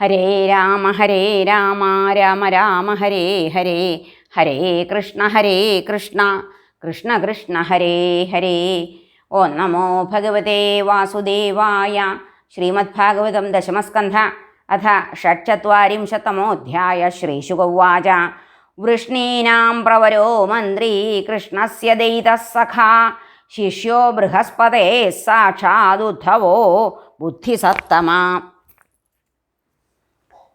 ഹരേ രാമ ഹരേ രാമ രാമ രാമ ഹരേ ഹരേ. ഹരേ കൃഷ്ണ ഹരേ കൃഷ്ണ. കൃഷ്ണ കൃഷ്ണ ഹരേ ഹരേ. ഓ നമോ ഭഗവതേ വാസുദേവായ ശ്രീമദ്ഭാഗവതം ദശമസ്കന്ധ അഥ ഷട്ചത്വരിംശത്തമോധ്യായ ശ്രീശുഗൗവാച വൃഷ്ണീനാം പ്രവരോ മന്ത്രി കൃഷ്ണസ്യ ദയിതഃ സഖാ. ശിഷ്യോ ബൃഹസ്പതേ സാക്ഷാദുദ്ധവോ ബുദ്ധിസത്തമ.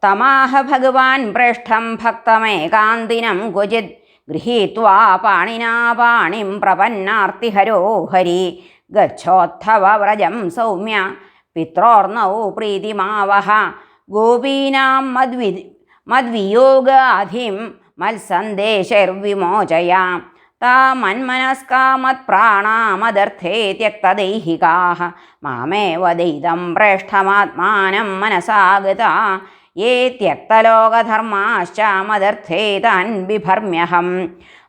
തമാഹ ഭഗവാൻ പൃഷ്ഠം ഭക്തമേകാന്തിനം ക്വചിത് ഗൃഹീത്വാ പാണിനാ പാണിം പ്രപന്നാർത്തിഹരോ ഹരി ഗച്ഛോത്ഥവ വ്രജം സൗമ്യ പിത്രോർണൗ പ്രീതിമാവഹ. ഗോപീനാം മദ്വി മദ്വിയോഗാധിം മത്സന്ദേശൈർവിമോചയാം. താമന്മനസ്കാ മത്പ്രാണാമദർത്ഥേ ത്യക്തദൈഹികാ മാമേവ ദൈതം പ്രേഷ്ഠമാത്മാനം മനസാഗതാ. യേ ത്യക്തലോകധർമാശ്ച മദർത്ഥേ താൻ ബിഭർമ്യഹം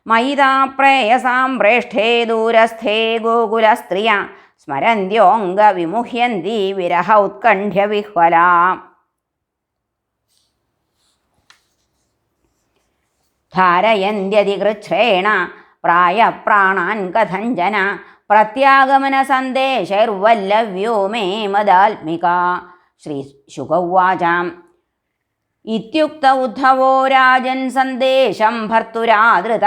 മയിതാ പ്രേയസാം പ്രേഷ്ഠേ ദൂരസ്ഥേ ഗോകുലസ്ത്രിയ സ്മരന്ത്യോऽംഗവിമുഹ്യന്തി വിരഹ ഉത്കണ്ഠ്യവിഹ്വലാ ധാരയന്ത്യതികൃച്ഛ്രേണ പ്രായപ്രാണാൻ കഥഞ്ജന പ്രത്യാഗമനസന്ദേശൈർവല്ലവ്യോ മേ മദാത്മിക ശ്രീശുകൗവാചാം ഇത്യുക്ത ഉദ്ധവോ രാജൻ സന്ദേശം ഭർത്തുരാദൃത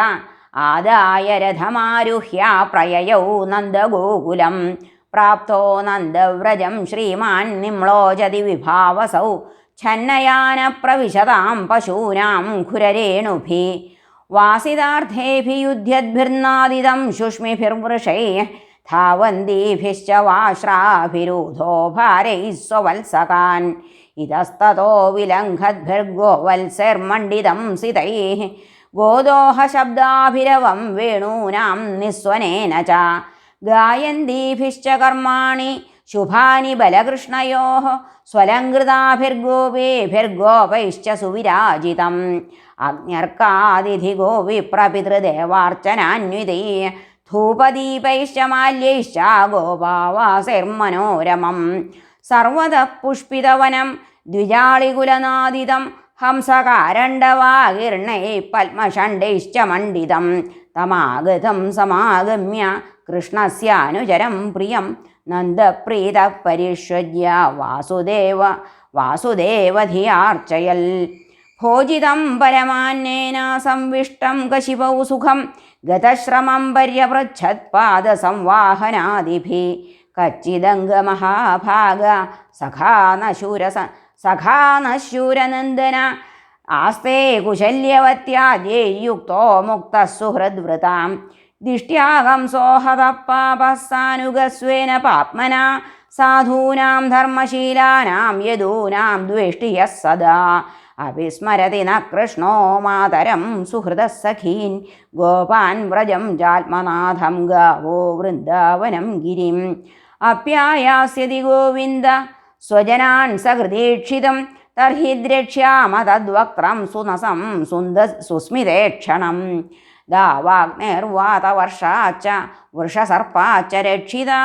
ആദായ രഥമാരുഹ്യ പ്രയയൗ നന്ദഗോകുലം. പ്രാപ്തോ നന്ദവ്രജം ശ്രീമാൻ നിമ്ലോചതി വിഭാവസൗ. ഛന്നയാന പ്രവിശതാം പശൂനാം ഖുരരേണുഭി. വാസിതാർത്ഥേഭിയുധ്യദ്ഭിർനാദിതം ശുഷ്മിഭിർവൃഷൈ. ധാവന്തീഭിശ്ച വാശ്രാഭിരൂധോ ഭാരൈ സ്വവത്സകാൻ ഇതസ്തतो സിതൈ. ഗോദോഹ ശബ്ദാഭിരവം വേണൂനാം നിസ്വനേന ച. ഗായന്തീഭിശ്ച കർമാണി ശുഭാനി ബലകൃഷ്ണയോ. സ്വലങ്കൃതാഭിർഗോപേഭിർഗോപൈശ്ച സുവിരാജിതം. അഗ്ന്യർക്കാതിഥിഗോ വിപ്രപിതൃദേവാർച്ചനാന്വിതൈ ധൂപദീപൈശ്ച മാല്യൈശ്ച ഗോപാവാസിർമനോരമം സർവത പുഷ്പിതവനം ദ്വിജാളികുലനാദിതം. ഹംസകാരണ്ഡവാകീർണൈ പത്മഷണ്ഡൈശ്ച മണ്ഡിതം തമാഗതം സമാഗമ്യ കൃഷ്ണസ്യാനുചരം പ്രിയം. നന്ദപ്രീത പരിഷ്യജ്യ വാസുദേവ വാസുദേവധിയാർച്ചയൽ. ഭോജിതം പരമാന്നേന സംവിഷ്ടം കശിപൗ സുഖം. ഗതശ്രമം പര്യപൃച്ഛത്പാദസംവാഹനാദിഭി കച്ചിദംഗമഹാഭാഗ സഖാനശൂരസ സഖാനശൂരനന്ദന. ആസ്തേ കുശല്യവത്യാദ്യയുക്തോ മുക്ത സുഹൃദ്വൃതാം ദിഷ്ട്യാഹം സോഹതപ്പാപസാനുഗസ്വേന പാപ്മന. സാധൂനാം ധർമ്മശീലാനാം യദൂനാം ദ്വേഷ്ടിയ സദാ. അവിസ്മരതി ന കൃഷ്ണോ മാതരം സുഹൃദസഖീൻ ഗോപാൻ വ്രജം ജാത്മനാഥം ഗാവോ വൃന്ദാവനം ഗിരിം. അപ്യായാസ്യതി ഗോവിന്ദ. സ്വജനാൻ സഹൃദീക്ഷിതം. തർഹി ദ്രക്ഷ്യാമ തദ്വക്രം സുനസം സുന്ദ സുസ്മിതേക്ഷണം ദാവാഗ്നേർവാതവർഷാച്ച വൃഷസർപ്പാച്ച രക്ഷിതാ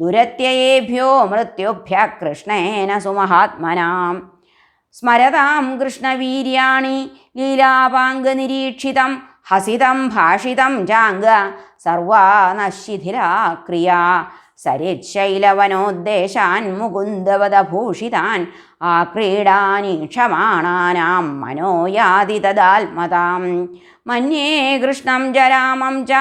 ദുരത്യയേഭ്യോ മൃത്യുഭ്യ കൃഷ്ണേന സുമഹാത്മനാം. സ്മരതാം കൃഷ്ണവീര്യാണി ലീലാപാംഗനിരീക്ഷിതം ഹസിതം ഭാഷിതം ചാംഗ സർവാനശിഥിലാ ക്രിയാ സരിശൈലവനോദ്ദേശാൻ മുകുന്ദവദഭൂഷിതാൻ ആക്രീഡാനീക്ഷമാണാനാം മനോയാതി തദാത്മതാം മന്യേ കൃഷ്ണം ജരാമം ച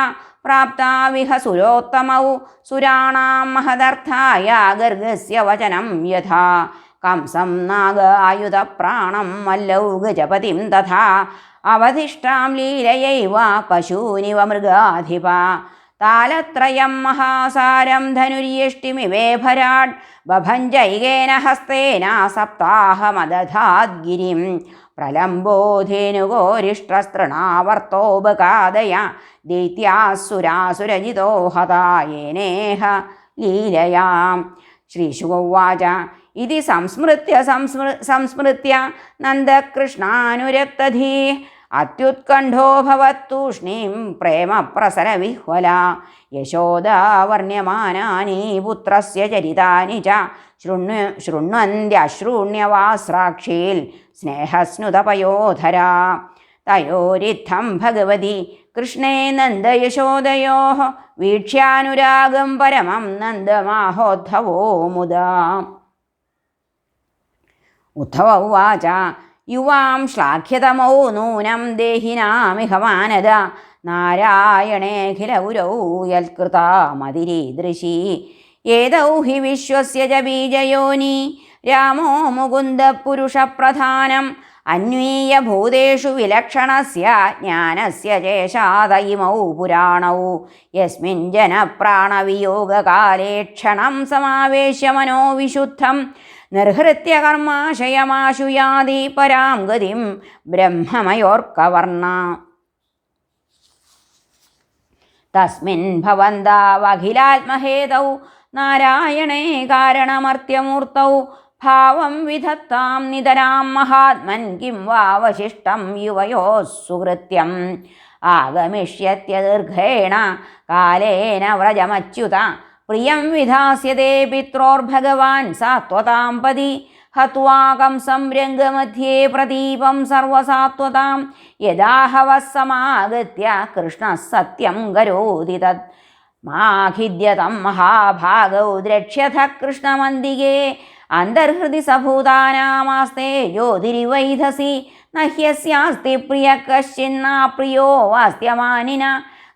പ്രാപ്താവിഹ സുരോത്തമൗ സുരാണാം മഹദർത്ഥായ ഗർഗസ്യ വചനം യഥാ. കംസം നാഗായുധപ്രാണം മല്ലൗ ഗജപതിം തഥാ. അവധിഷ്ടാം ലീലയൈവ പശൂനിവ മൃഗാധിപ. താലത്രയം മഹാസാരം ധനുര്യഷ്ടിമിവേഭരാട് ബഭഞ്ജൈകേന ഹസ്തേന സപ്താഹമദധാദ്ഗിരിം. പ്രലംബോധേനുഗോരിഷ്ടസ്തൃണാവർത്തോപകാദയ ദൈത്യാസുരാസുരജിതോ ഹതായേനേഹ ലീലയാം. ശ്രീശുഗോവാച ഇതി സംസ്മൃത്യ സംസ്മൃ സംസ്മൃത്യ നന്ദകൃഷ്ണാനുരക്തധീ അത്യുത്കണ്ഠോ ഭവത്തൂഷ്ണീം പ്രേമപ്രസരവിഹ്വല. യശോദാവർണ്യമാനാനി പുത്രസ്യ ചരിതാനി ച ശൃണ്വ ശൃണ്വന്ത്യശ്രൂണ്യവാസ്രാക്ഷീൽ സ്നേഹസ്നുതപയോധര. തയോരിത്തം ഭഗവതി കൃഷ്ണേ നന്ദയശോദയോ വീക്ഷ്യാനുരാഗം പരമം നന്ദമാഹോദ്ധവോ മുദാ. ഉദ്ധവ ഉവാച യുവാം ശ്ലാഘ്യതമോ നൂനം ദേഹിനാമിഹ മാനദ നാരായണേഖില ഗുരൗ യൽകൃതാമതിരീദൃശി ഏതൗ ഹി വിശ്വസ്യ ച ബീജയോനി രാമോ മുകുന്ദപുരുഷപ്രധാനം അന്വീയ ഭൂതേഷു വിലക്ഷണസ്യ ജ്ഞാനസ്യ ചേഷാത ഇമൗ പുരാണൗ. യസ്മിൻ ജനപ്രാണവിയോഗകാലേ ക്ഷണം സമാവേശ്യ മനോവിശുദ്ധം നിർഹൃത്യ കർമാശയമാശു യാതി പരാം ഗതിം ബ്രഹ്മമയോർക്കവർണ. തസ്മിൻ ഭവന്താവഖിലാത്മഹേതൗ നാരായണേ കാരണമർത്യമൂർത്തൗ ഭാവം വിധത്താം നിതരാം മഹാത്മൻ കിം വാവശിഷ്ടം യുവയോ സുഹൃത്യം ആഗമിഷ്യത്യദീർഘേണ കാലേന വ്രജമച്യുത പ്രിയം വിധാസ്യതേ പിത്രോർഭഗവാൻ സാത്വതാം പതി. ഹത്വാകം സംരംഗമധ്യേ പ്രദീപം സർവസാത്വതാം യഥാഹവസമാഗത്യ കൃഷ്ണ സത്യം കരോതി തത്. മാഖിദ്യതം മഹാഭാഗൗ ദ്രക്ഷ്യഥ കൃഷ്ണമന്തികേ അന്തർഹൃദി സഭൂതാനാമാസ്തേ ജ്യോതിരിവൈധസി. നഹ്യസ്യാസ്തി പ്രിയ കശ്ചിന്നാ പ്രിയോ വാസ്ത്യമാനിന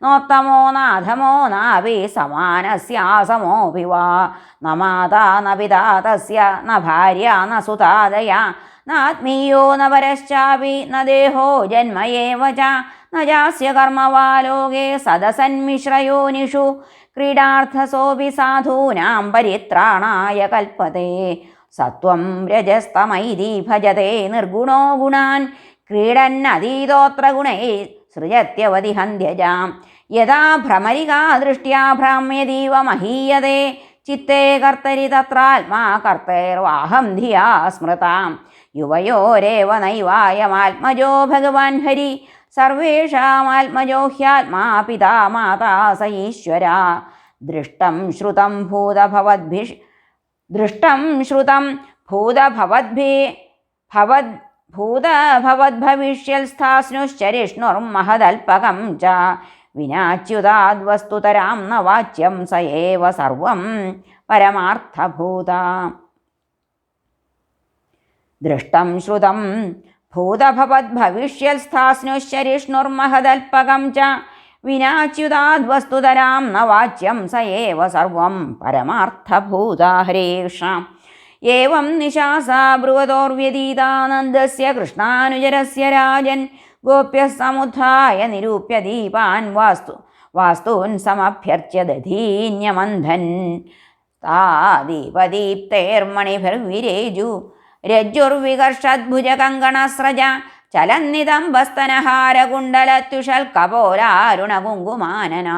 നോത്തമോ നാഥമോ നാവി സമാനസ്യാസമോപി വാ ന മാതാ ന പിതാ തസ്യ ന ഭാര്യ ന സുതാദയ നാത്മീയോ ന പരശ്ചാപി ന ദേഹോ ജന്മയേവ ച. ന ജാസ്യ കർമ്മവാ ലോകേ സദസന്മിശ്രയോനിഷു. ക്രീഡാർത്ഥസോപി സാധൂനാം പരിത്രാണായ കൽപ്പതേ സത്വം രജസ്തമൈതി ഭജതേ നിർഗുണോ ഗുണാൻ. ക്രീഡന്നതീതോത്ര ഗുണൈ सृजत्यवति हन्ध्यजां यदा भ्रमरिका दृष्ट्या भ्राम्यदीव महीयते, चित्ते कर्तरि तत्रात्मा कर्तैर्वाहं धिया स्मृतां युवयोरेव नैवायमात्मजो भगवान् हरि सर्वेषामात्मजो ह्यात्मा पिता माता स ईश्वरा। दृष्टं श्रुतं भूतभवद्भिः, दृष्टं श्रुतं भूतभवद्भिः, भवद् ഭൂതഭവദ്ഭവിഷ്യൽസ്ഥാസ്നുശ്ചരിഷ്ണുർമഹദൽപകം ച. വിനാച്യുതാദ്വസ്തുതരാം ന വാച്യം സ ഏവ സർവം പരമാർത്ഥഭൂത. ദൃഷ്ടം ശ്രുതം ഭൂതഭവദ്ഭവിഷ്യൽസ്ഥാസ്നുശ്ചരിഷ്ണുർമഹദൽപകം ച. വിനാച്യുതാദ്വസ്തുതരാം ന വാച്യം സ ഏവ സർവം പരമാർത്ഥഭൂത. ഹരേ കൃഷ്ണ. ഏവം നിശാസാ ബ്രുവതോർവ്യതീതാനന്ദസ്യ കൃഷ്ണാനുജരസ്യ രാജൻ ഗോപ്യ സമുദ്ധായ നിരൂപ്യ ദീപാൻ വാസ്തു വാസ്തൂൻ സമഭ്യർച്യ ദധീന്യമന്ധൻ താദീപദീപ്തേർമണിഭിർവിരേജു രജ്ജുർവികർഷദ്ഭുജകങ്കണസ്രജ ചലന്നിതംബസ്തനഹാരകുണ്ടലത്യുഷൽകപോലാരുണകുങ്കുമാനന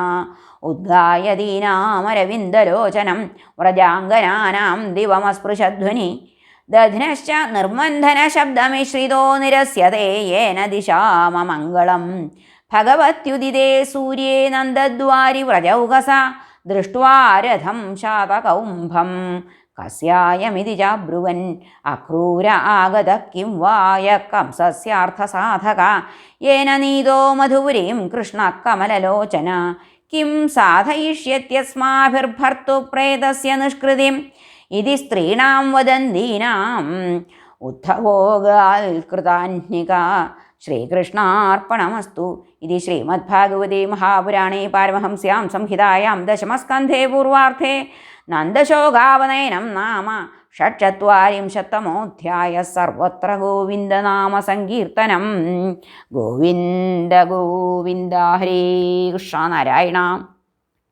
ഉദ്ഗായതീനാമരവിന്ദലോചനം വ്രജാംഗനാനാം ദിവമസ്പൃശധ്വനി. ദധ്നശ്ച നിർമന്ധന ശബ്ദമിശ്രിതോ നിരസ്യതേ യേന ദിശാമമംഗളം. ഭഗവത്യുദിതേ സൂര്യേ നന്ദദ്വാരി വ്രജൗകസ ദൃഷ്ട്വാരഥം ശാതകൗംഭം കസ്യായമിതി ചാബ്രുവൻ അക്രൂര ആഗത കിം വായ കംസസ്യാർത്ഥസാധക. യേന നീതോ മധുപുരീം കൃഷ്ണ കമലലോചന. കിം സാധയിഷ്യത്യസ്മാഭിർഭർത്തു പ്രേതസ്യ നിഷ്കൃതിം. ഇതി സ്ത്രീണാം വദന്തീനാം. ഉദ്ധവോഗാൽകൃതാന്യക ശ്രീകൃഷ്ണാർപ്പണമസ്തു. ഇതി ശ്രീമദ്ഭാഗവതീ മഹാപുരാണേ പാരമഹംസ്യാം സംഹിതായാം ദശമസ്കന്ധേ പൂർവാർത്ഥേ നന്ദശോകാവനയനം നാമ ഷട്ചത്വാരിംശത്തമോധ്യായ സർവത്ര ഗോവിന്ദനാമ സങ്കീർത്തനം. ഗോവിന്ദ ഗോവിന്ദ ഹരേ കൃഷ്ണ നാരായണ.